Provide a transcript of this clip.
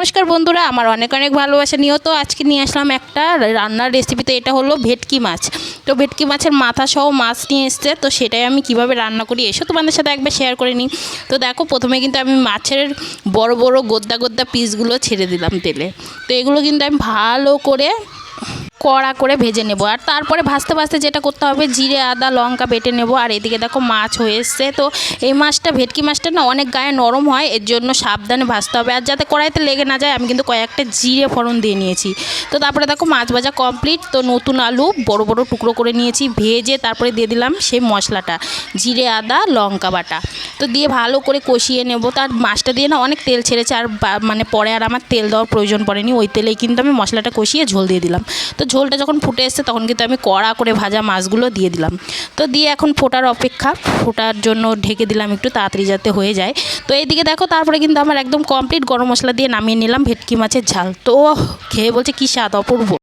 নমস্কার বন্ধুরা, আমার অনেক অনেক ভালোবাসা। নিয়েও তো আজকে নিয়ে আসলাম একটা রান্নার রেসিপিতে এটা হলো ভেটকি মাছ। তো ভেটকি মাছের মাথা সহ মাছ নিয়ে এসছে, তো সেটাই আমি কীভাবে রান্না করি, এসো তোমাদের সাথে একবার শেয়ার করে নিই। তো দেখো, প্রথমে কিন্তু আমি মাছের বড় বড়, গোদ্দা গোদ্দা পিসগুলো ছেড়ে দিলাম তেলে। তো এগুলো কিন্তু আমি ভালো করে কড়া করে ভেজে নেব। আর তারপরে ভাজতে ভাজতে যেটা করতে হবে, জিরে, আদা, লঙ্কা বেটে নেব। আর এদিকে দেখো মাছ হয়ে এসছে। তো এই মাছটা, ভেটকি মাছটা না অনেক গায়ে নরম হয়, এর জন্য সাবধানে ভাজতে হবে। আর যাতে কড়াইতে লেগে না যায়, আমি কিন্তু কয়েকটা জিরে ফোড়ন দিয়ে নিয়েছি। তো তারপরে দেখো মাছ ভাজা কমপ্লিট তো নতুন আলু বড় বড় টুকরো করে নিয়েছি, ভেজে তারপরে দিয়ে দিলাম সেই মশলাটা, জিরে, আদা, লঙ্কা বাটা। তো দিয়ে ভালো করে কষিয়ে নেব। তার মাছটা দিয়ে না অনেক তেল ছেড়েছে আর মানে পরে আর আমার তেল দেওয়ার প্রয়োজন পড়েনি। ওই তেলেই কিন্তু আমি মশলাটা কষিয়ে ঝোল দিয়ে দিলাম। তো ঝোলটা যখন ফুটে এসছে তখন কিন্তু আমি কড়া করে ভাজা মাছগুলো দিয়ে দিলাম। তো দিয়ে এখন ফোটার অপেক্ষা, ফোটার জন্য ঢেকে দিলাম একটু তাড়াতাড়ি যাতে হয়ে যায়। তো এইদিকে দেখো তারপরে কিন্তু আমার একদম কমপ্লিট গরম মশলা দিয়ে নামিয়ে নিলাম ভেটকি মাছের ঝাল। তো খেয়ে বলছে কী স্বাদ অপূর্ব।